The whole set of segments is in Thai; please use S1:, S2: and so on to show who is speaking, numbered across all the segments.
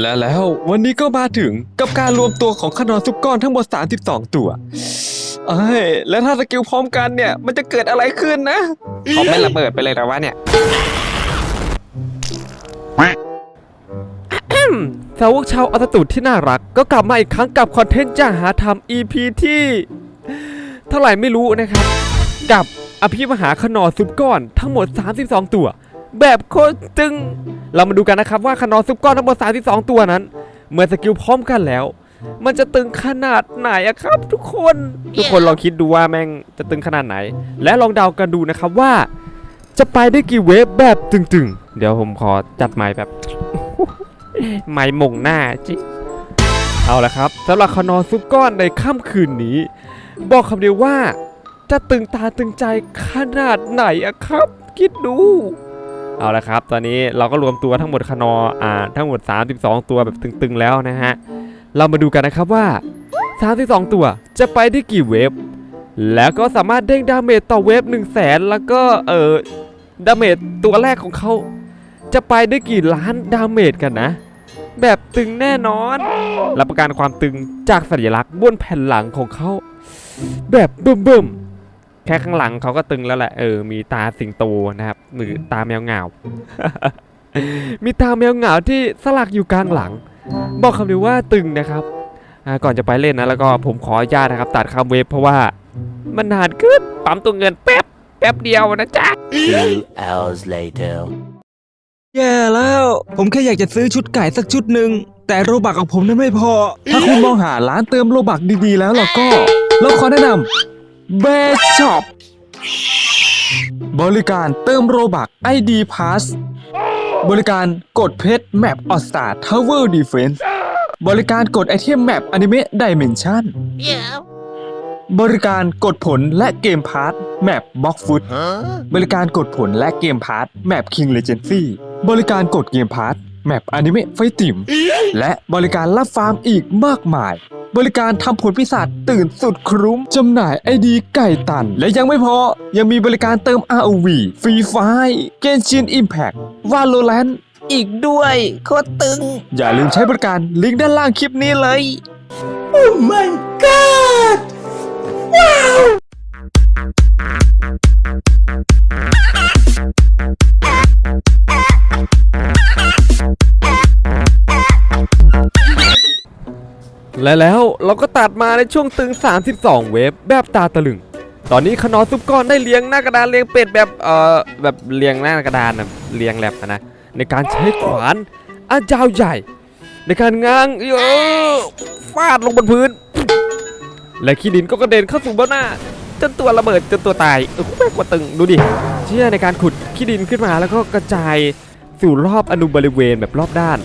S1: และแล้ววันนี้ก็มาถึงกับการรวมตัวของขนอนซุปก้อนทั้งหมด 32 ตัว เอ้ย แล้วถ้าสกิลพร้อมกันเนี่ย มันจะเกิดอะไรขึ้นนะเขาไม่ระเบิดไปเลยนะวะเนี่ย
S2: สาวกชาวอัตตุที่น่ารัก ก็กลับมาอีกครั้งกับคอนเทนต์จ้าหาทำ EP ที่ เท่าไหร่ไม่รู้นะครับ กับอภิมหาขนอซุปก้อนทั้งหมด 32 ตัว แบบโคตรตึงเรามาดูกันนะครับว่าขนอซุปก้อนทั้งหมด32 ตัวนั้น เมื่อสกิลพร้อมกันแล้ว มันจะตึงขนาดไหนอะครับ ทุกคนทุกคนลองคิดดูว่าแม่งจะตึงขนาดไหน และลองเดากันดูนะครับว่า จะไปได้กี่เวฟแบบตึงๆ เดี๋ยวผมขอจัดไม้แบบไม้ม่งหน้าจิเอาละครับสำหรับขนอนซุปก้อนในค่ำคืนนี้ บอกคำเดียวว่าจะตึงตาตึงใจขนาดไหนอะครับ คิดดู เอาละครับ ตอนนี้เราก็รวมตัวทั้งหมดขนออ่าทั้งหมด 32 ตัวแบบตึงๆแล้วนะฮะ เรามาดูกันนะครับว่า 32 ตัวจะไปได้กี่เวฟ แล้วก็สามารถเด้งดาเมจต่อเวฟ 1 0 0 0 0แสนแล้วก็เออดาเมจตัวแรกของเขาจะไปได้กี่ล้านดาเมจกันนะ แบบตึงแน่นอน รับประกันความตึงจากสัญลักษณ์บนแผ่นหลังของเขาแบบเบิ่มๆ แค่ข้างหลังเขาก็ตึงแล้วแหละเออมีตาสิงโตนะครับหรือตาแมวเหงา มีตาแมวเหงาที่สลักอยู่กลางหลัง บอกคำเดียวว่าตึงนะครับอ่าก่อนจะไปเล่นนะแล้วก็ผมขออนุญาตนะครับ ตัดคำเวฟเพราะว่ามันนานขึ้นปั๊มตัวเงินแป๊บแป๊บเดียวนะจ๊ะ
S3: Two hours later.
S1: แย่แล้ว ผมแค่อยากจะซื้อชุดไก่สักชุดหนึ่งแต่โรบักของผมนั้นไม่พอ ถ้าคุณมองหาร้านเติมโรบักดีๆแล้วล่ะก็เราขอแนะนำ เบสช็อปบริการเติมโรบัก ID Pass บริการกดเพชรแมปออสตาทาวเวอร์ดีเฟนส์บริการกดไอเทมแมปอนิเมะไดิเมนชันบริการกดผลและเกมพาร์ทแมปบ็อกฟุตบริการกดผลและเกมพาร์ทแมป King Legacy บริการกดเกมพาร์ท แมปอนิเมะไฟติมและบริการรับฟาร์มอีกมากมาย บริการทำผลพิศาจตื่นสุดครุ้มจำหน่ายไอดีไก่ตัน และยังไม่พอ ยังมีบริการเติม ROV ฟรีไฟเกนชินอิมแพ t วาโลแ a n t อีกด้วยโคตรตึง อย่าลืมใช้บริการลิงก์ด้านล่างคลิปนี้เลย
S2: และแล้วเราก็ตัดมาในช่วงตึง 32 เวฟแบบตาตะลึง ตอนนี้ขนอซุปก้อนได้เลี้ยงหน้ากระดานเลี้ยงเป็ดแบบเอ่อแบบเลี้ยงหน้ากระดานนะเลี้ยงแลบอะนะในการใช้ขวานอันยาวใหญ่ ในการง้างเยอะฟาดลงบนพื้น และขี้ดินก็กระเด็นเข้าสู่เบ้าหน้าจนตัวระเบิดจนตัวตายเออแม่งกว่าตึงดูดิเชื่อในการขุดขี้ดินขึ้นมาแล้วก็กระจายสู่รอบอนุบริเวณแบบรอบด้าน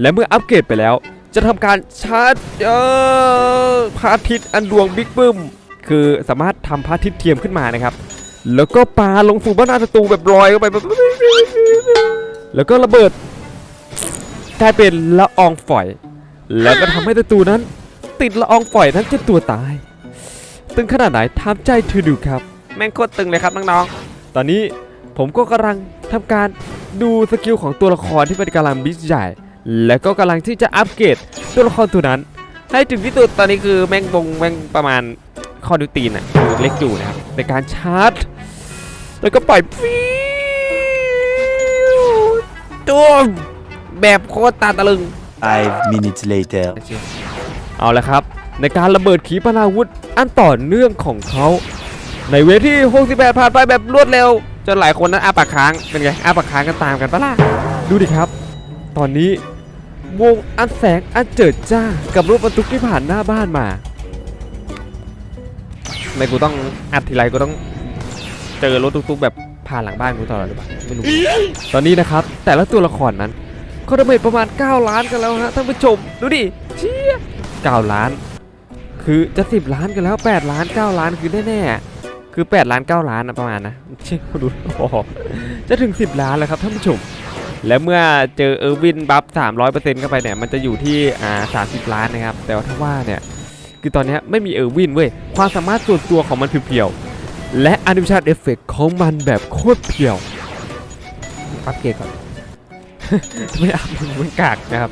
S2: และเมื่ออัปเกรดไปแล้ว จะทำการชาร์จเอ่อพระอาทิตย์อันดวงบิ๊กบึ้มคือสามารถทำพระอาทิตย์เทียมขึ้นมานะครับ แล้วก็ปาลงสู่บ้านหน้าศัตรูแบบลอยเข้าไปแบบแล้วก็ระเบิดกลายเป็นละอองฝอย แล้วก็ทำให้ศัตรูนั้น ติดละอองฝอยนั้นจนตัวตาย ตึงขนาดไหนทำใจเธอดูครับ แม่งโคตรตึงเลยครับน้องๆตอนนี้ผมก็กำลังทำการดูสกิลของตัวละครที่เป็นกำลังบิสใหญ่ แล้วก็กำลังที่จะอัปเกรดตัวละครตัวนั้น ให้ถึงที่สุดตอนนี้คือแม่งบงแม่งประมาณข้อนิ้วตีนอะคือเล็กอยู่นะครับในการชาร์จ แล้วก็ปล่อยฟิวตุ้มแบบโคตรตาตะลึง
S3: Five minutes later.
S2: เอาละครับ ในการระเบิดขีปนาวุธอันต่อเนื่องของเขาในเวที68 ผ่านไปแบบรวดเร็ว จนหลายคนนั้นอาปากค้างเป็นไงอาปากค้างกันตามกันปะล่ะดูดิครับ ตอนนี้วงอันแสงอันเจิดจ้ากับรถบรรทุกที่ผ่านหน้าบ้านมาไมกูต้องอัดทีไรกูต้องเจอรถตุ๊กๆแบบผ่านหลังบ้านกูตลอดหรือเปล่าไม่รู้ตอนนี้นะครับ แต่ละตัวละครนั้นเขาดาเมจประมาณ 9 ล้านกันแล้วฮะท่านผู้ชมดูดิเชี่ย9ล้าน คือจะ10ล้านกันแล้ว 8 ล้าน 9 ล้านคือแน่ๆคือ 8 ล้าน 9 ล้านนะประมาณนะเชี่ยดูโอ้โหจะถึง 10 ล้านแล้วครับท่านผู้ชม และเมื่อเจอเออร์วินบัฟ300%เข้าไปเนี่ยมันจะอยู่ที่อ่า30 ล้านนะครับ แต่ว่าถ้าว่าเนี่ยคือตอนนี้ไม่มีเออร์วินเว้ยความสามารถส่วนตัวของมันเพียวๆและอนิเมชันเอฟเฟกของมันแบบโคตรเพียวอัปเกรดก่อนไม่อัพมันกากนะครับ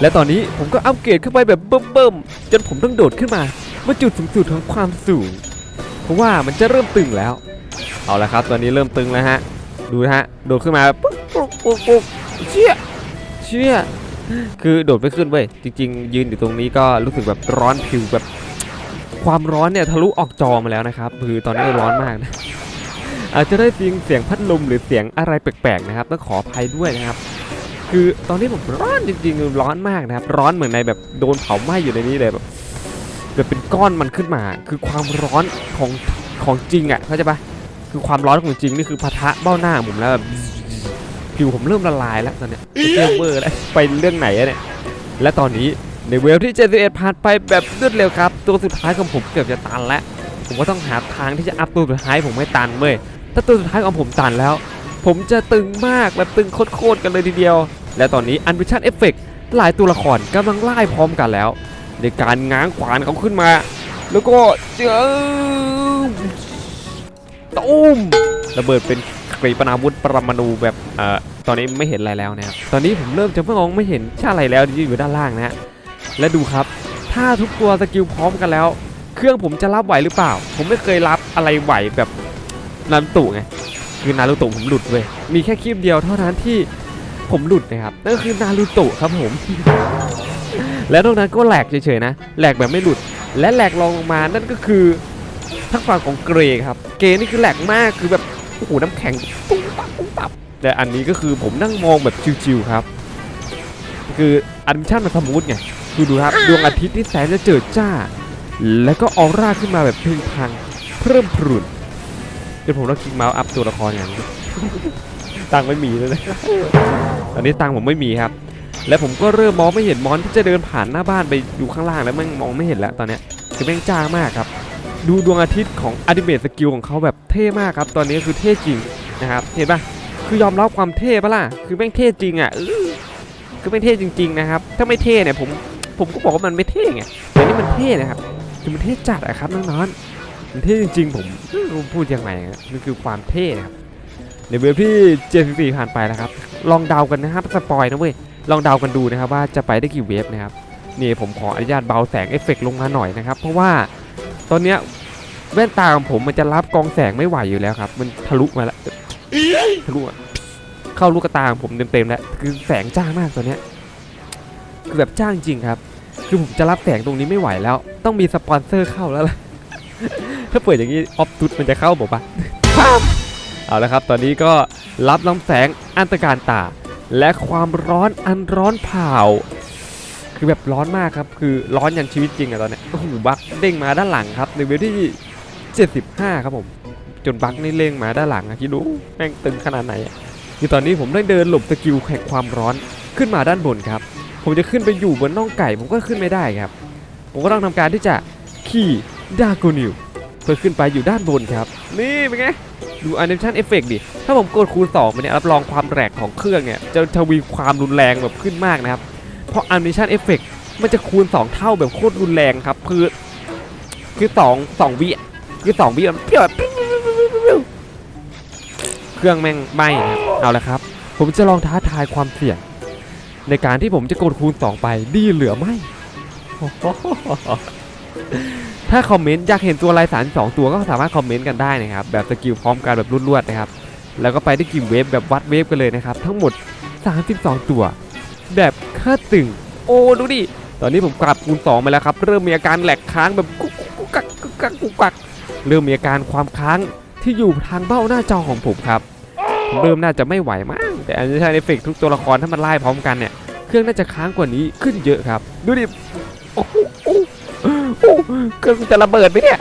S2: และตอนนี้ผมก็อัปเกรดขึ้นไปแบบเบิ่มๆจนผมต้องโดดขึ้นมาเมื่อจุดสูงสุดของความสูง เพราะว่ามันจะเริ่มตึงแล้ว เอาละครับ ตอนนี้เริ่มตึงแล้วฮะ ดูนะฮะ โดดขึ้นมาปุ๊บ ปุ๊บปุ๊บปุ๊บเชี่ยเชี่ยคือโดดไม่ขึ้นเว้ยจริง ๆ ยืนอยู่ตรงนี้ก็รู้สึกแบบร้อนผิวแบบ ความร้อนเนี่ยทะลุออกจอมาแล้วนะครับคือตอนนี้ร้อนมากนะอาจจะได้เสียงเสียงพัดลมหรือเสียงอะไรแปลกๆนะครับต้องขออภัยด้วยนะครับ คือตอนนี้ผมร้อนจริงๆร้อนมากนะครับ ร้อนเหมือนในแบบโดนเผาไหม้อยู่ในนี้เลยแบบแบบเป็นก้อนมันขึ้นมา คือความร้อนของของจริงอะเข้าใจปะคือความร้อนของจริงนี่คือปะทะเบ้าหน้าผมแล้วแบบ ผิวผมเริ่มละลายแล้วตอนเนี้ยเริ่มเวอร์แล้วไปเรื่องไหนอะเนี่ยและตอนนี้ในเวลที่ 71ผ่านไปแบบรวดเร็วครับ ตัวสุดท้ายของผมเกือบจะตันแล้ว ผมก็ต้องหาทางที่จะอัพตัวสุดท้ายผมให้ตันเว้ยถ้าตัวสุดท้ายของผมตันแล้ว ผมจะตึงมากแบบตึงโคตรๆกันเลยทีเดียว และตอนนี้ Unvision Effect หลายตัวละครกำลังไล่พร้อมกันแล้ว ในการง้างขวานเขาขึ้นมา แล้วก็เจอตุ้มระเบิดเป็น ขีปนาวุธปรมาณูแบบเอ่อตอนนี้ไม่เห็นอะไรแล้วนะครับตอนนี้ผมเริ่มจะมองไม่เห็นชาอะไรแล้วที่อยู่ด้านล่างนะฮะและดูครับ ถ้าทุกตัวสกิลพร้อมกันแล้ว เครื่องผมจะรับไหวหรือเปล่า ผมไม่เคยรับอะไรไหวแบบนารุตะไงคือนารูโตะผมหลุดเว้ยมีแค่คลิปเดียวเท่านั้นที่ผมหลุดนะครับนั่นก็คือนารูโตะครับผม และนอกนั้นก็แหลกเฉยๆนะแหลกแบบไม่หลุด และแหลกรองลงมานั่นก็คือทักฝั่งของเกรครับ เกรนี่คือแหลกมากคือแบบ โอ้โหน้ำแข็งปุ้งปับปุ้งปับแต่อันนี้ก็คือผมนั่งมองแบบชิวๆครับ คืออันชั่นมันสมูทไงคือดูครับดวงอาทิตย์ที่แสนจะเจิดจ้า แล้วก็ออร่าขึ้นมาแบบพลึงพลังเพิ่มพรุนเดี๋ยวผมต้องคลิกเมาส์อัพตัวละครอย่างนี้ตังค์ไม่มีเลยนะตอนนี้ตังค์ผมไม่มีครับ และผมก็เริ่มมองไม่เห็นมอนที่จะเดินผ่านหน้าบ้านไปอยู่ข้างล่างแล้วแม่งมองไม่เห็นแล้วตอนเนี้ยคือแม่งจ้ามากครับ ดูดวงอาทิตย์ของอ l ิเมทสกิลของเขาแบบเท่มากครับ ตอนนี้คือเท่จริงนะครับ เห็นปะคือยอมรับความเท่ปะล่ะ คือแม่งเท่จริงอะคือแม่งเท่จริงๆนะครับ ถ้าไม่เท่เนี่ยผมผมก็บอกว่ามันไม่เท่ไงแต่นี่มันเท่นะครับคือมันเท่จัดอะครับน้องๆมันเท่จริงๆ ผมพูดยังไงอะมันคือความเท่ครับในเว็บที่74ผ่านไปแล้วครับ ลองเดากันนะครับสปอยนะเว้ย ลองเดากันดูนะครับว่าจะไปได้กี่เวฟนะครับ นี่ผมขออนุญาตเบาแสงเอฟเฟกต์ลงมาหน่อยนะครับ เพราะว่า ตอนเนี้ยแว่นตาของผมมันจะรับกองแสงไม่ไหวอยู่แล้วครับ มันทะลุมาแล้วทะลุเข้าลูกตาของผมเต็มๆแล้วคือแสงจ้ามากตอนเนี้ยคือแบบจ้างจริงครับ คือผมจะรับแสงตรงนี้ไม่ไหวแล้ว ต้องมีสปอนเซอร์เข้าแล้วล่ะถ้าเปิดอย่างนี้ออฟตุดมันจะเข้าบอกปะเอาละครับ ตอนนี้ก็รับลำแสงอันตรการตา และความร้อนอันร้อนเผา คือแบบร้อนมากครับ คือร้อนยันชีวิตจริงอะตอนเนี้ยโอ้โหบักเด้งมาด้านหลังครับในเวลที่ 75 ครับผม จนบักนี่เล่งมาด้านหลังอะคิดดูแม่งตึงขนาดไหนอะคือตอนนี้ผมได้เดินหลบสกิลแห่งความร้อนขึ้นมาด้านบนครับ ผมจะขึ้นไปอยู่บนน่องไก่ ผมก็ขึ้นไม่ได้ครับ ผมก็ต้องทำการที่จะขี่ดาโกนิวเพื่อขึ้นไปอยู่ด้านบนครับ นี่เป็นไงดู animation effect ดิ ถ้าผมกดคูณ2ไปเนี่ยรับรองความแรงของเครื่องเนี่ยจะทวีความรุนแรงแบบขึ้นมากนะครับ เพราะ animation effect มันจะคูณ 2 เท่าแบบโคตรรุนแรงครับ คือ คือ2 2วิอะคือ2วิเปรี้ยวเครื่องแม่งไม้นะครับเอาละครับ ผมจะลองท้าทายความเสี่ยง ในการที่ผมจะกดคูณ 2 ไปดีเหลือไหมถ้าคอมเมนต์อยากเห็นตัวลายสารสองตัวก็สามารถคอมเมนต์กันได้นะครับ แบบสกิลพร้อมกันแบบรวดๆนะครับ แล้วก็ไปได้กี่เวฟแบบวัดเวฟกันเลยนะครับ ทั้งหมด 32 ตัว แบบค่าตึง โอ้ดูดิ ตอนนี้ผมกลับคูณ2ไปแล้วครับ เริ่มมีอาการแหลกค้างแบบกุ๊กกุ๊กกุ๊กกักกุ๊กกักกุกกัก เริ่มมีอาการความค้างที่อยู่ทางเบ้าหน้าจอของผมครับ เริ่มน่าจะไม่ไหวมาก แต่อันนี้ใช้เอฟเฟกทุกตัวละครถ้ามันไล่พร้อมกันเนี่ย เครื่องน่าจะค้างกว่านี้ขึ้นเยอะครับ ดูดิ โอ้โหโอ้เครื่องจะระเบิดไหมเนี่ย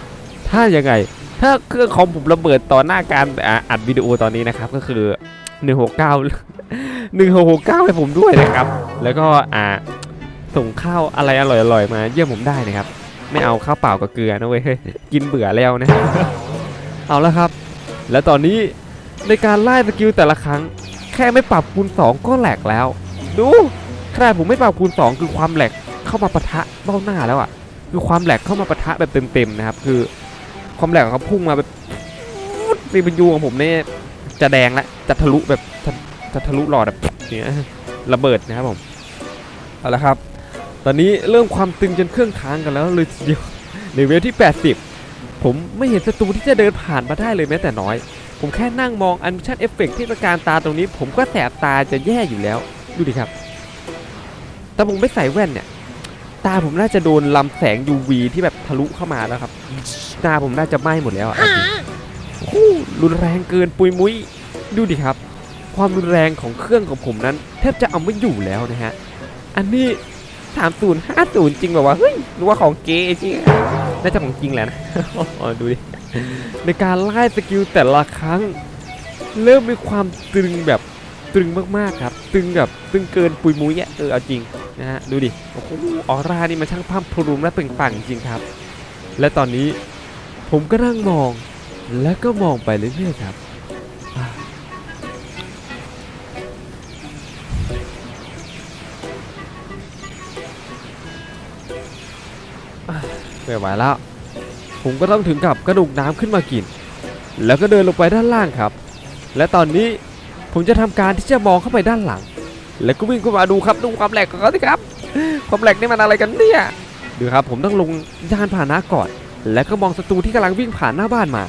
S2: ถ้ายังไง ถ้าเครื่องคอมผมระเบิดต่อหน้าการอัดวิดีโอตอนนี้นะครับ ก็คือ 169 1669ให้ผมด้วยนะครับ แล้วก็อ่าส่งข้าวอะไรอร่อยๆมาเยี่ยมผมได้นะครับ ไม่เอาข้าวเปล่ากับเกลือนะเว้ยกินเบื่อแล้วนะ เอาและครับ และตอนนี้ในการไล่สกิลแต่ละครั้ง แค่ไม่ปรับคูณ 2 ก็แหลกแล้ว ดูขนาดผมไม่ปรับคูณ 2 คือความแหลกเข้ามาปะทะเบ้าหน้าแล้วอะคือความแหลกเข้ามาปะทะแบบเต็มๆนะครับ คือความแหลกของเขาพุ่งมาแบบซีพียูของผมเนี่ย จะแดงแล้วจะทะลุแบบจะจะทะลุหลอดแบบเนี้ยระเบิดนะครับผมเอาละครับ ตอนนี้เริ่มความตึงจนเครื่องค้างกันแล้วเลยทีเดียวในเวลที่ 80 ผมไม่เห็นศัตรูที่จะเดินผ่านมาได้เลยแม้แต่น้อย ผมแค่นั่งมองอันชั่นเอฟเฟกที่ตะการตาตรงนี้ ผมก็แสบตาจะแย่อยู่แล้ว ดูดิครับ แต่ผมไม่ใส่แว่นเนี่ย ตาผมน่าจะโดนลำแสง UV ที่แบบทะลุเข้ามาแล้วครับ ตาผมน่าจะไหม้หมดแล้วอะ รุนแรงเกินปุยมุ้ยดูดิครับ ความรุนแรงของเครื่องของผมนั้น แทบจะเอาไม่อยู่แล้วนะฮะ อันนี้3050จริงแบบว่าเฮ้ยรู้ว่าของเก๊จริงน่าจะของจริงแหละนะอ๋อดูดิในการไล่สกิลแต่ละครั้ง เริ่มมีความตึงแบบตึงมากๆครับ ตึงแบบตึงเกินปุยมุ้ยอะเออเอาจริงนะฮะดูดิโอ้โหออร่านี่มันช่างพร่ำพรุมและเปล่งปลั่งจริงครับ และตอนนี้ผมก็นั่งมอง แล้วก็มองไปเรื่อยๆครับอ่าอะไม่ไหวแล้ว ผมก็ต้องถึงกับกระดูกน้ำขึ้นมากิน แล้วก็เดินลงไปด้านล่างครับ และตอนนี้ผมจะทำการที่จะมองเข้าไปด้านหลัง แล้วก็วิ่งเข้ามาดูครับดูความแหลกของเขาสิครับ ความแหลกนี่มันอะไรกันเนี่ยดูครับผมต้องลงยานพาหนะก่อน แล้วก็มองศัตรูที่กำลังวิ่งผ่านหน้าบ้านมา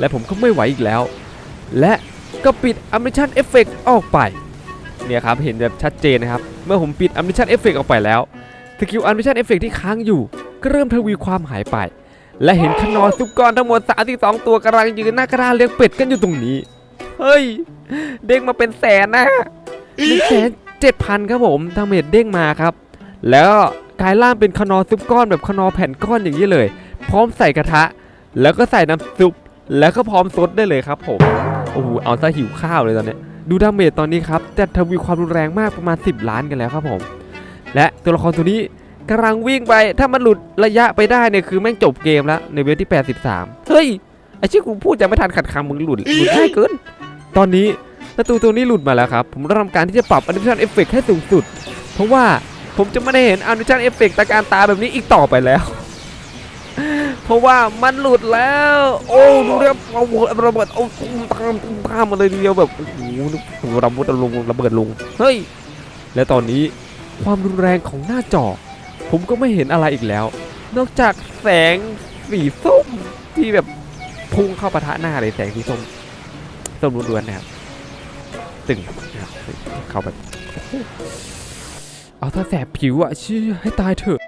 S2: และผมก็ไม่ไหวอีกแล้ว และก็ปิด Animation Effect ออกไป เนี่ยครับเห็นแบบชัดเจนนะครับ เมื่อผมปิด Animation Effect ออกไปแล้วสกิล Animation Effect ที่ค้างอยู่ ก็เริ่มทวีความหายไป และเห็นขนอซุปก้อนทั้งหมด32ตัวกำลังยืนหน้ากระดานเลี้ยงเป็ดกันอยู่ตรงนี้ เฮ้ย เด้งมาเป็นแสนนะหนึ่งแสนเจ็ดพันครับผมดาเมจเด้งมาครับ แล้วกลายร่างเป็นขนอซุปก้อนแบบขนอแผ่นก้อนอย่างนี้เลย พร้อมใส่กระทะ แล้วก็ใส่น้ำซุป แล้วก็พร้อมซดได้เลยครับผมโอ้โหเอาซะหิวข้าวเลยตอนนี้ดูดาเมจตอนนี้ครับจะทวีความรุนแรงมากประมาณ 10 ล้านกันแล้วครับผม และตัวละครตัวนี้กำลังวิ่งไปถ้ามันหลุดระยะไปได้เนี่ยคือแม่งจบเกมแล้วในเวลที่ 83 เฮ้ยไอชื่อกูพูดยังไม่ทันขัดคำมึงหลุดหลุดง่ายเกิน ตอนนี้ศัตรูตัวนี้หลุดมาแล้วครับ ผมได้ทำการที่จะปรับ Animation Effect ให้สูงสุด เพราะว่าผมจะไม่ได้เห็น Animation Effect ตาการตาแบบนี้อีกต่อไปแล้ว ราะว่ามันหลุดแล้ว โอ้ดูเรียบเอาระเบิดเอาตุ้มตามตุ้มตามมาเลยทีเดียวแบบโอ้โหระเบิดลงระเบิดลงเฮ้ยและตอนนี้ความรุนแรงของหน้าจอ ผมก็ไม่เห็นอะไรอีกแล้ว นอกจากแสงสีส้มที่แบบพุ่งเข้าปะทะหน้าเลยแสงสีส้มส้มล้วนๆนะครับตึงนะเข้าแบบเอาถ้าแสบผิวอะชื่อให้ตายเถอะ